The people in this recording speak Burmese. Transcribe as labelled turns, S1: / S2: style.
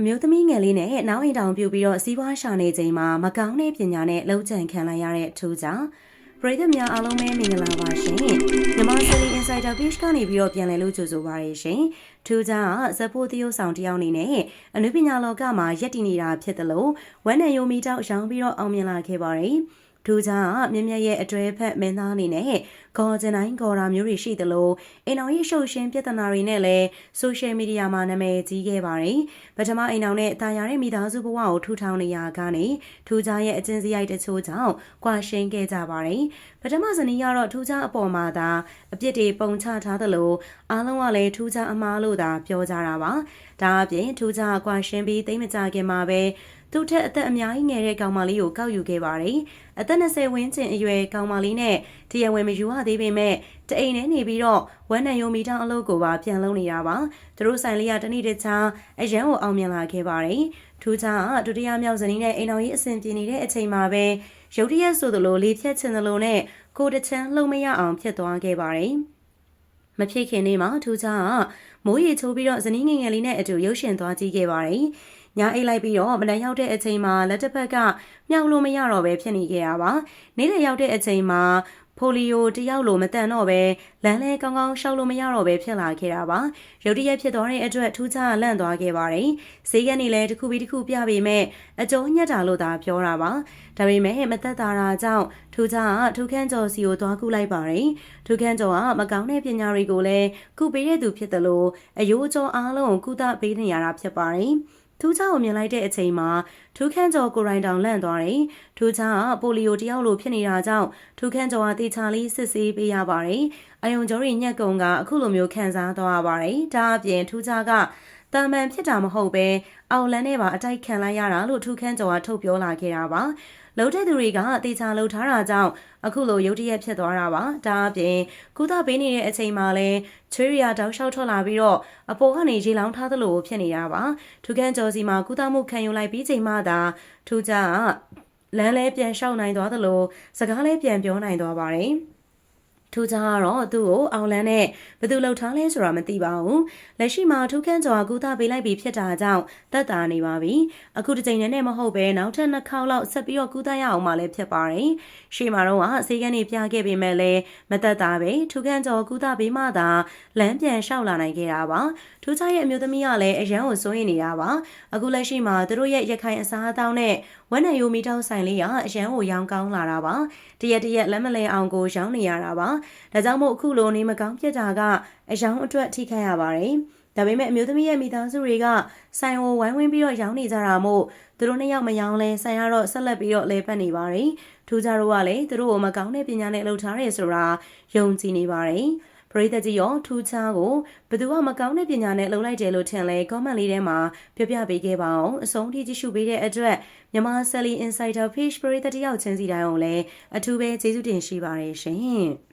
S1: အမျိုးသမီးငယ်လေးနဲ့နောက်အိမ်တောင်ပြုတ်ပြီးတော့စီးပွားရှာနေချိန်မှာမကောင်းတဲ့ပညာနဲ့လှုပ်ကြံခံလိုက်ရတဲ့ထူးကြောင့်ပရိသတ်များအားလုံးပဲမင်္ဂလာပါရှင်မြန်မာ Selly Insider Page ကနေပြီးတော့ပြန်လည်လို့ကြိုဆိုပါရရှင်ထူးကြောင့်ဇက်ဖို့တရုတ်ဆောင်တယောက်အနေနဲ့အနုပညာလောကမှာယက်တည်နေတာဖြစ်တယ်လို့ဝမ်းနယ်ယိုမီတောက်ရောင်းပြီးတော့အောင်မြင်လာခဲ့ပါတယ် ဒူးကြားကမြမြရဲ့အတွဲဖက်မင်းသားအနေနဲ့ဂေါ်ဂျန်တိုင်းဂေါ်ရာမျိုးတွေရှိသလိုအိမ်တော်ရေးရှုပ်ရှင်းပြဿနာတွေနဲ့လည်းဆိုရှယ်မီဒီယာမှာနာမည်ကြီးခဲ့ပါတယ်။ပထမအိမ်တော်နဲ့တာယာတဲ့မိသားစုဘဝကိုထူထောင်နေရကနေထူးကြားရဲ့အကျဉ်းစရိုက်တချို့ကြောင့်ကွာရှင်းခဲ့ကြပါတယ်။ပထမဇနီးကတော့ထူးကြားအပေါ်မှာသာအပြစ်တွေပုံချထားသလိုအားလုံးကလည်းထူးကြားအမားလို့သာပြောကြတာပါ။ဒါအပြင်ထူးကြားကွာရှင်းပြီးတိတ်မကြခင်မှာပဲ သူ့ထက်အသက်အများကြီးငယ်တဲ့ကောင်မလေးကိုကောက်ယူခဲ့ပါတယ်။အသက်20ဝန်းကျင်အရွယ်ကောင်မလေးနဲ့တရားဝင်မယူရသေးပေမဲ့တအိမ်နဲ့နေပြီးတော့ဝမ်းနံယုံမီတောင်အလုပ်ကိုပါပြန်လုပ်နေတာပါ။သူတို့ဆိုင်လေးကတနေ့တခြားအရန်ကိုအောင်မြင်လာခဲ့ပါတယ်။ထူးခြားဒုတိယမြောက်ဇနီးနဲ့အိမ်တော်ကြီးအဆင်ပြေနေတဲ့အချိန်မှာပဲရုတ်တရက်ဆိုသလိုလေဖြတ်ချင်သလိုနဲ့ကိုတချမ်းလှုံမရအောင်ဖြစ်သွားခဲ့ပါတယ်။မဖြစ်ခင်နေ့မှာထူးခြားမိုးရေချိုးပြီးတော့ဇနီးငယ်ငယ်လေးနဲ့အတူရုပ်ရှင်သွားကြည့်ခဲ့ပါတယ်။ ညအိတ်လိုက်ပြီးတော့မနက်ရောက်တဲ့အချိန်မှာလက်တစ်ဖက်ကမြောက်လို့မရတော့ပဲဖြစ်နေခဲ့တာပါနေ့လည်ရောက်တဲ့အချိန်မှာဖိုလီယိုတယောက်လိုမတန်တော့ပဲလမ်းလဲကောင်းကောင်းရှောက်လို့မရတော့ပဲဖြစ်လာခဲ့တာပါရုတ်တရက်ဖြစ်သွားတဲ့အတွက်ထူးခြားလန့်သွားခဲ့ပါတယ်ဈေးကနေလည်းတစ်ခုပြီးတစ်ခုပြပေမဲ့အကျုံးညက်တာလို့သာပြောတာပါဒါပေမဲ့မသက်သာတာကြောင့်ထူးခြားထူးခန်းကျော်စီကိုသွားကူလိုက်ပါတယ်ထူးခန်းကျော်ကမကောင်းတဲ့ပညာတွေကိုလည်းကုပေးတဲ့သူဖြစ်တယ်လို့အယိုးအကျော်အားလုံးကိုကုသပေးနေရတာဖြစ်ပါတယ် ထူးခြားကိုမြင်လိုက်တဲ့အချိန်မှာထူးခန်းကျော်ကိုရိုင်းတောင်လန့်သွားတယ်။ထူးခြားကပိုလီယိုတယောက်လိုဖြစ်နေတာကြောင့်ထူးခန်းကျော်ကတေချာလေးစစ်ဆေးပေးရပါတယ်။အယုံကျော်ရီညက်ကုံကအခုလိုမျိုးခံစားသွားရပါတယ်။ဒါအပြင်ထူးခြားက တာမန်ဖြစ်တာမဟုတ်ပဲအောင်လန်းနဲ့ပါအတိုက်ခံလိုက်ရတာလို့ထူးခန်းကျော်ကထုတ်ပြောလာခဲ့တာပါ။လှုပ်တဲ့သူတွေကတေချာလှုပ်ထားတာကြောင့်အခုလိုရုတ်တရက်ဖြစ်သွားတာပါဒါအပြင်ကုသပေးနေတဲ့အချိန်မှာလဲချွေးရီယာတောက်လျှောက်ထွက်လာပြီးတော့အပေါ်ကနေရေလောင်းထားသလိုဖြစ်နေတာပါထူခန်းကျော်စီမှာကုသမှုခံယူလိုက်ပြီးချိန်မှသာထူကြလမ်းလဲပြန်လျှောက်နိုင်သွားသလိုစကားလဲပြန်ပြောနိုင်သွားပါတယ် ထူးခြားကတော့သူ့ကိုအောင်လန်းနဲ့ဘသူလှုပ်ထားလဲဆိုတာမသိပါဘူးလက်ရှိမှာထူးခန်းကျော်ကူသားပေးလိုက်ပြီးဖြစ်တာကြောင့်တက်တာနေပါပြီအခုတစ်ချိန်နဲ့မဟုတ်ပဲနောက်ထပ်နှစ်ခေါက်လောက်ဆက်ပြီးတော့ကူသားရအောင်မှလည်းဖြစ်ပါတယ်ရှေ့မှာတော့အစေးကနေပြခဲ့ပေမဲ့လည်းမတက်တာပဲထူးခန်းကျော်ကူသားပေးမှသာလမ်းပြန်လျှောက်လာနိုင်ခဲ့တာပါထူးခြားရဲ့အမျိုးသမီးကလည်းအရန်ကိုစိုးရိမ်နေတာပါအခုလက်ရှိမှာသူတို့ရဲ့ရခိုင်အစားအသောက်နဲ့ဝက်နယ်ယိုမီတောက်ဆိုင်လေးကအရန်ကိုရောင်းကောင်းလာတာပါတရက်တရက်လက်မလဲအောင်ကိုရောင်းနေရတာပါဒါကြောင့်မို့အခုလိုနေမကောင်းပြစ်တာကအယောင်အတွက်ထိခိုက်ရပါတယ်ဒါပေမဲ့အမျိုးသမီးရဲ့မိသားစုတွေကဆိုင်ကိုဝိုင်းဝန်းပြီးတော့ရောင်းနေကြတာမို့သူတို့နှစ်ယောက်မရောင်းလဲဆိုင်ရတော့ဆက်လက်ပြီးတော့လဲပတ်နေပါတယ်ထူးခြားတော့ကလည်းသူတို့ကိုမကောင်းတဲ့ပညာနဲ့လှုပ်ထားရဲဆိုတာယုံကြည်နေပါတယ်ပရိသတ်ကြီးရောထူးခြားကိုဘသူကမကောင်းတဲ့ပညာနဲ့လှုပ်လိုက်တယ်လို့ထင်လဲ comment လေးထဲမှာပြပြပေးခဲ့ပါအောင်အဆုံးထိကြည့်ရှုပေးတဲ့အတွက်မြန်မာ Sally Insider Page ပရိသတ်တယောက်ချင်းစီတိုင်းအောင်လည်းအထူးပဲကျေးဇူးတင်ရှိပါတယ်ရှင်